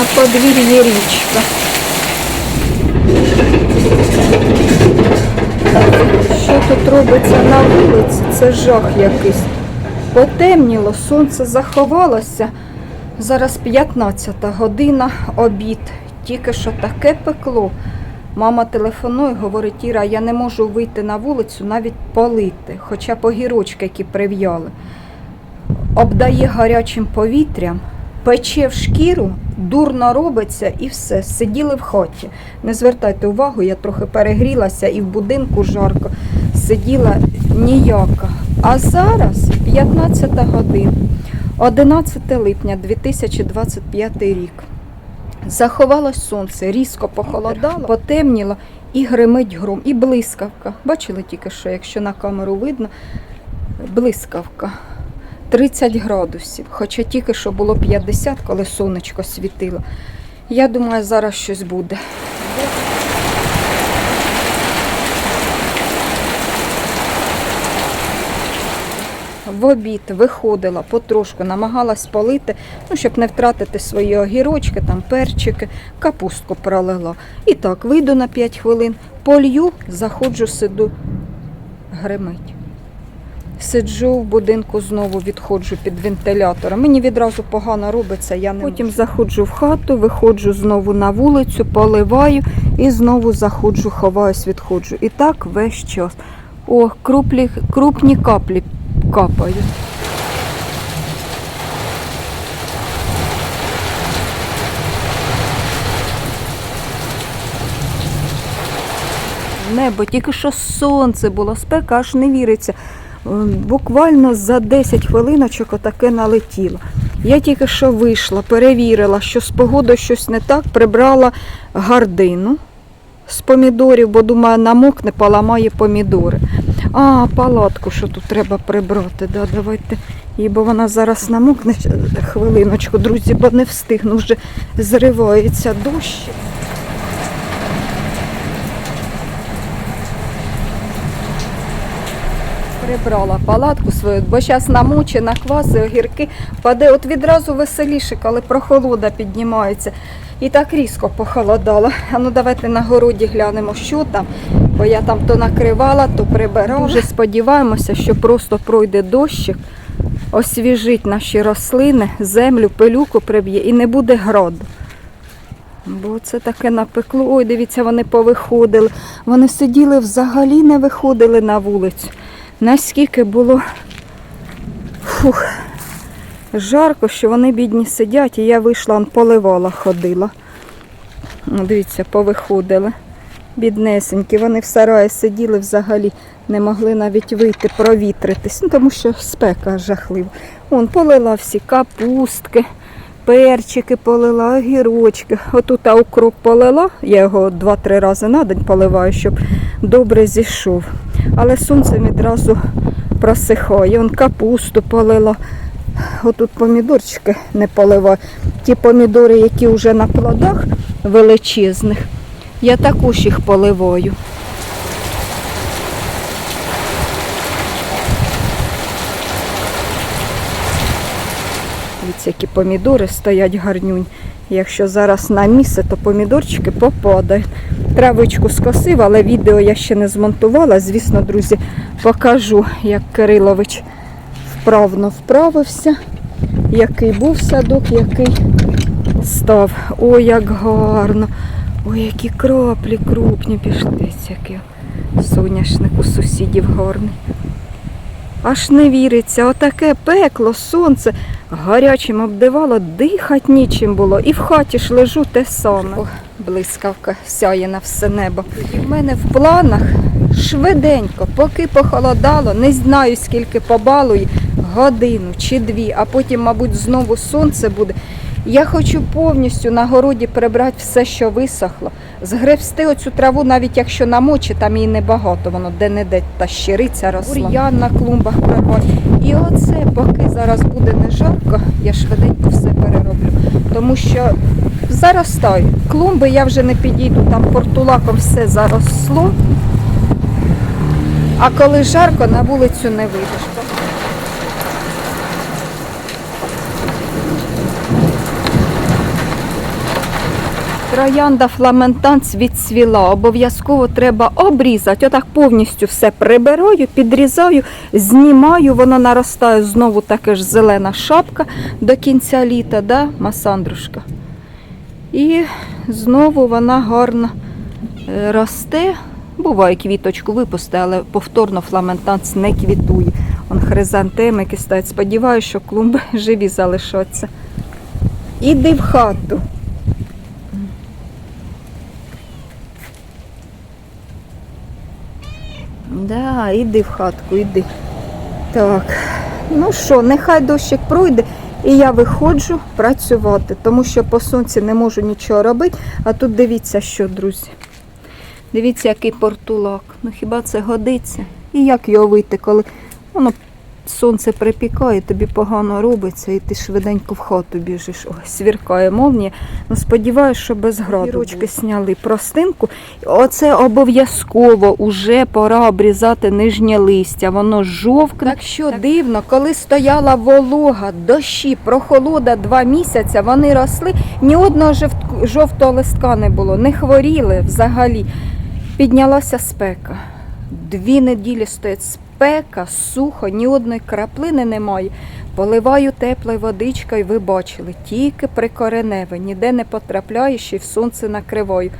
на подвір'ї річка. Що тут робиться на вулиці? Це жах якийсь. Потемніло, сонце заховалося. Зараз 15 година, обід. Тільки що таке пекло. Мама телефонує, говорить, Іра, я не можу вийти на вулицю, навіть полити, хоча б огірочки, які прив'яли. Обдає гарячим повітрям, пече в шкіру, дурно робиться і все. Сиділи в хаті. Не звертайте увагу, я трохи перегрілася і в будинку жарко. Сиділа ніяка. А зараз 15 година, 11 липня 2025 рік. Заховалось сонце, різко похолодало, потемніло і гримить гром, і блискавка. Бачили тільки що, якщо на камеру видно, блискавка. 30 градусів, хоча тільки що було 50, коли сонечко світило. Я думаю, зараз щось буде. В обід виходила потрошку, намагалась полити, ну, щоб не втратити свої огірочки, там перчики, капустку пролила. І так, вийду на 5 хвилин, полью, заходжу, сиду, гримить. Сиджу в будинку, знову відходжу під вентилятором. Мені відразу погано робиться, я не Потім заходжу в хату, виходжу знову на вулицю, поливаю і знову заходжу, ховаюсь, відходжу. І так весь час. О, круплі, крупні каплі капають. Небо, тільки що сонце було, спека аж не віриться. Е, Буквально за 10 хвилиночок отаке налетіло. Я тільки що вийшла, перевірила, що з погодою щось не так, прибрала гардину з помідорів, бо думаю, намокне, поламає помідори. А, палатку, що тут треба прибрати. Да, давайте. І бо вона зараз намокне хвилиночку, друзі, бо не встигну, вже зривається дощ. Прибрала палатку свою, бо зараз намочена, кваси, огірки, паде от відразу веселіше, коли прохолода піднімається. І так різко похолодало. А ну давайте на городі глянемо, що там. Бо я там то накривала, то прибирала. Вже сподіваємося, що просто пройде дощик, освіжить наші рослини, землю, пилюку приб'є і не буде гроду. Бо це таке напекло. Ой, дивіться, вони повиходили. Вони сиділи взагалі не виходили на вулицю. Наскільки було фух, жарко, що вони бідні сидять, і я вийшла, он поливала, ходила. Ну, Дивіться, повиходили. Біднесенькі, вони в сараї сиділи взагалі, не могли навіть вийти, провітритись, ну, тому що спека жахлива. Вон полила всі капустки, перчики полила, огірочки. Отут а укроп полила, я його 2-3 рази на день поливаю, щоб добре зійшов. Але сонце відразу просихає. Вон капусту полила. Отут помідорчики не поливаю. Ті помідори, які вже на плодах величезних, я також їх поливаю. Дивіться, які помідори стоять гарнюнь. Якщо зараз на місце, то помідорчики попадають. Травичку скосив, але відео я ще не змонтувала. Звісно, друзі, покажу, як Кирилович вправно вправився, який був садок, який став. Ой, як гарно. Ой, які краплі крупні пішли. Який соняшник у сусідів гарний. Аж не віриться, отаке пекло, сонце гарячим обдивало, дихати нічим було. І в хаті ж лежу те саме. О, блискавка сяє на все небо. І в мене в планах швиденько, поки похолодало, не знаю скільки побалує, годину чи дві, а потім, мабуть, знову сонце буде. Я хочу повністю на городі прибрати все, що висохло, згребсти оцю траву, навіть якщо намочі, там її небагато, воно де-не-де та щириця росла. Бур'ян на клумбах прибрати. І оце, поки зараз буде не жарко, я швиденько все перероблю. Тому що заростаю. Клумби я вже не підійду, там портулаком все заросло. А коли жарко, на вулицю не вийдеш. Троянда фламентанс відцвіла. Обов'язково треба обрізати. Отак повністю все прибираю, підрізаю, знімаю, воно наростає знову таке ж зелена шапка до кінця літа, да, Масандрушка? І знову вона гарно е, росте. Буває, квіточку випусти, але повторно фламентанс не квітує. Он хризантеми кистають. Сподіваюся, що клумби живі залишаться. Іди в хату. Да, іди в хатку, іди. Так, ну що, нехай дощик пройде, і я виходжу працювати, тому що по сонці не можу нічого робити. А тут дивіться, що, друзі. Дивіться, який портулак. Ну хіба це годиться? І як його вийти, коли воно сонце припікає, тобі погано робиться, і ти швиденько в хату біжиш. Ой, свіркає молнія. Ну, сподіваюся, що без граду. Ручки сняли простинку. Оце обов'язково уже пора обрізати нижнє листя. Воно жовкне. Так що дивно, коли стояла волога, дощі, прохолода два місяці, вони росли, ні одного жовтого листка не було, не хворіли взагалі. Піднялася спека. Дві неділі стоїть спека, сухо, ні одної краплини немає. Поливаю теплою водичкою, ви бачили, тільки прикореневе, ніде не потрапляє, ще й в сонце накриваю.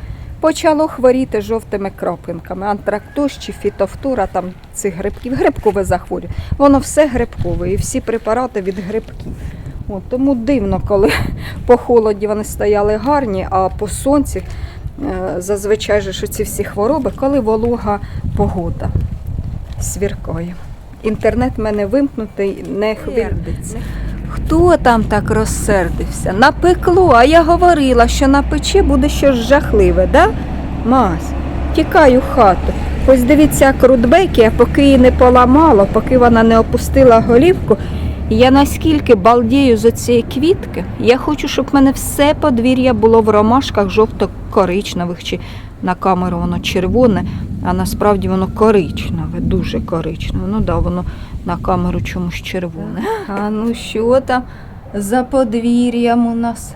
Почало хворіти жовтими крапинками, антрактоз чи фітофтура, там цих грибків, грибкове захворювання. Воно все грибкове і всі препарати від грибків. От, тому дивно, коли по холоді вони стояли гарні, а по сонці е, зазвичай же, що ці всі хвороби, коли волога погода свіркає. Інтернет в мене вимкнутий, не хвилюється. Хто там так розсердився? Напекло, а я говорила, що на печі буде щось жахливе, да? Мась, тікаю в хату. Ось дивіться, як рудбеки, поки її не поламало, поки вона не опустила голівку. Я наскільки балдію з цієї квітки, я хочу, щоб в мене все подвір'я було в ромашках жовто-коричневих, чи на камеру воно червоне, а насправді воно коричневе, дуже коричневе. Ну да, воно на камеру чомусь червоне. А ну що там за подвір'ям у нас?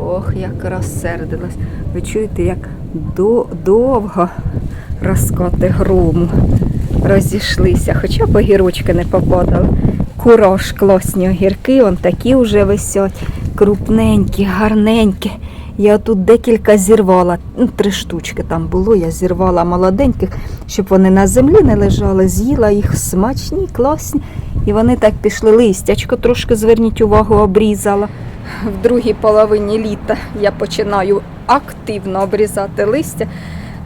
Ох, як розсердилась. Ви чуєте, як до, довго розкоти грому розійшлися, хоча б огірочки не попадали. Кураж класні огірки, он такі вже висять, крупненькі, гарненькі. Я тут декілька зірвала, ну, три штучки там було, я зірвала молоденьких, щоб вони на землі не лежали, з'їла їх смачні, класні. І вони так пішли листячко, трошки зверніть увагу, обрізала. В другій половині літа я починаю активно обрізати листя.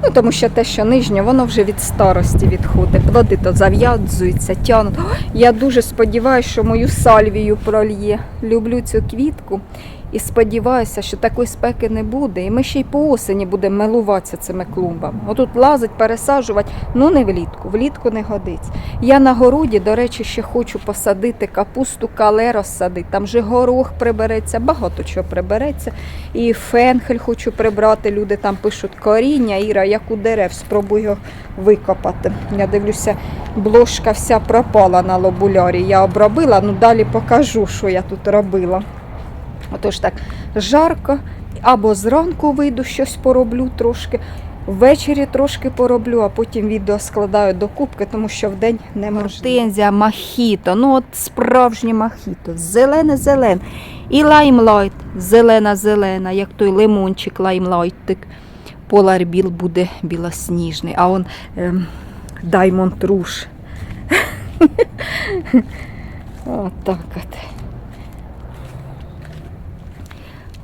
Ну, тому що те, що нижнє, воно вже від старості відходить. Плоди то зав'язуються, тянуть. Я дуже сподіваюся, що мою сальвію прольє. Люблю цю квітку і сподіваюся, що такої спеки не буде. І ми ще й по осені будемо милуватися цими клумбами. Отут лазить, пересаджувати, ну не влітку, влітку не годиться. Я на городі, до речі, ще хочу посадити капусту, кале розсадити. Там же горох прибереться, багато чого прибереться. І фенхель хочу прибрати. Люди там пишуть коріння, Іра, як у дерев, спробую його викопати. Я дивлюся, бложка вся пропала на лобулярі. Я обробила, ну далі покажу, що я тут робила. Отож так жарко, або зранку вийду, щось пороблю трошки, ввечері трошки пороблю, а потім відео складаю до кубки, тому що вдень не Гортензія, махіто, ну от справжнє махіто, зелене-зелене. І лаймлайт, зелена-зелена, як той лимончик лаймлайтик. Полар біл буде білосніжний, а он ем, даймонд руш. Отак от.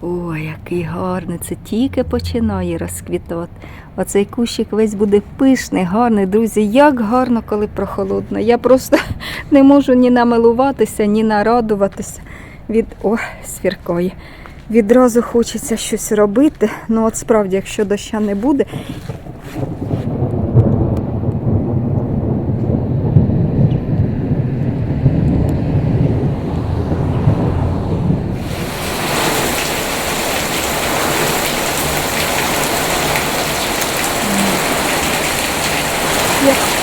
Ой, який гарний, це тільки починає розквітати. Оцей кущик весь буде пишний, гарний, друзі. Як гарно, коли прохолодно. Я просто не можу ні намилуватися, ні нарадуватися від о, свіркої. Відразу хочеться щось робити. Ну, от справді, якщо доща не буде,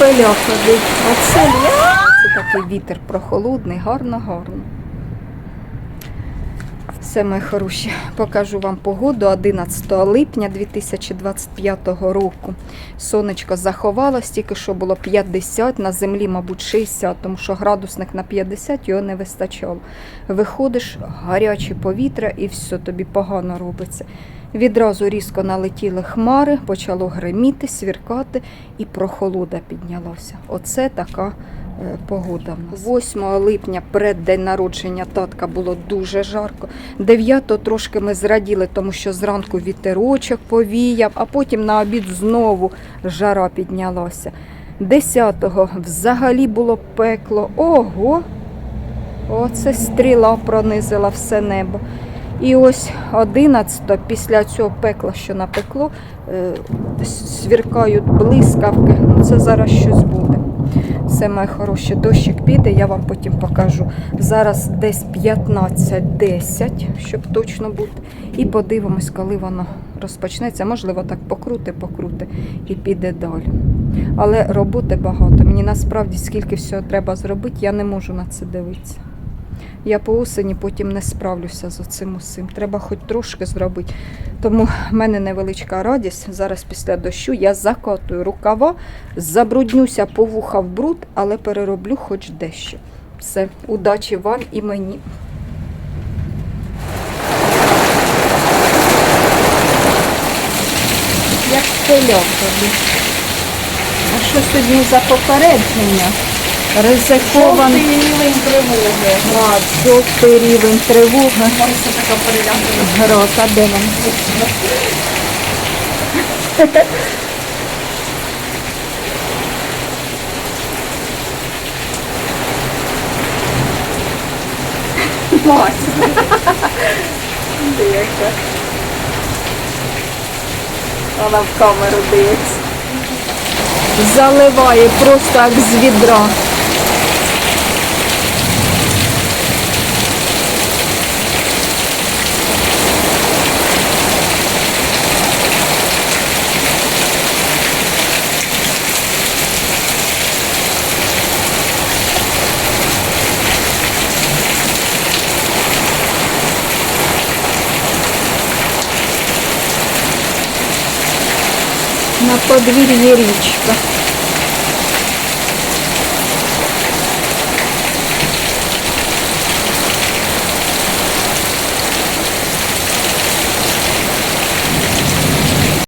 Як ходить. Я. Це такий вітер прохолодний, гарно, гарно. Все, мої хороші, покажу вам погоду 11 липня 2025 року. Сонечко заховалось, тільки що було 50, на землі, мабуть, 60, тому що градусник на 50 його не вистачало. Виходиш, гаряче повітря і все, тобі погано робиться. Відразу різко налетіли хмари, почало гриміти, свіркати і прохолода піднялася. Оце така е, погода в нас. 8 липня, переддень народження татка, було дуже жарко. 9 трошки ми зраділи, тому що зранку вітерочок повіяв, а потім на обід знову жара піднялася. 10-го взагалі було пекло. Ого! Оце стріла пронизила все небо. І ось 11 після цього пекла, що напекло, е, свіркають блискавки. Ну, Це зараз щось буде. Все, моє хороше, дощик піде, я вам потім покажу. Зараз десь 15-10, щоб точно бути. І подивимось, коли воно розпочнеться. Можливо, так покрути, покрути і піде далі. Але роботи багато. Мені насправді скільки всього треба зробити, я не можу на це дивитися. Я по осені потім не справлюся з оцим усім. Треба хоч трошки зробити. Тому в мене невеличка радість. Зараз після дощу я закотую рукава, забруднюся по вуха в бруд, але перероблю хоч дещо. Все, удачі вам і мені. Як тобі. А що сьогодні за попередження? Ризикован. рівень тривоги. А, жовтий рівень тривоги. Ось така перелягана. Грота, де вам? Дивіться. Вона в камеру дивиться. Заливає просто як з відра. На подвір'ї річка.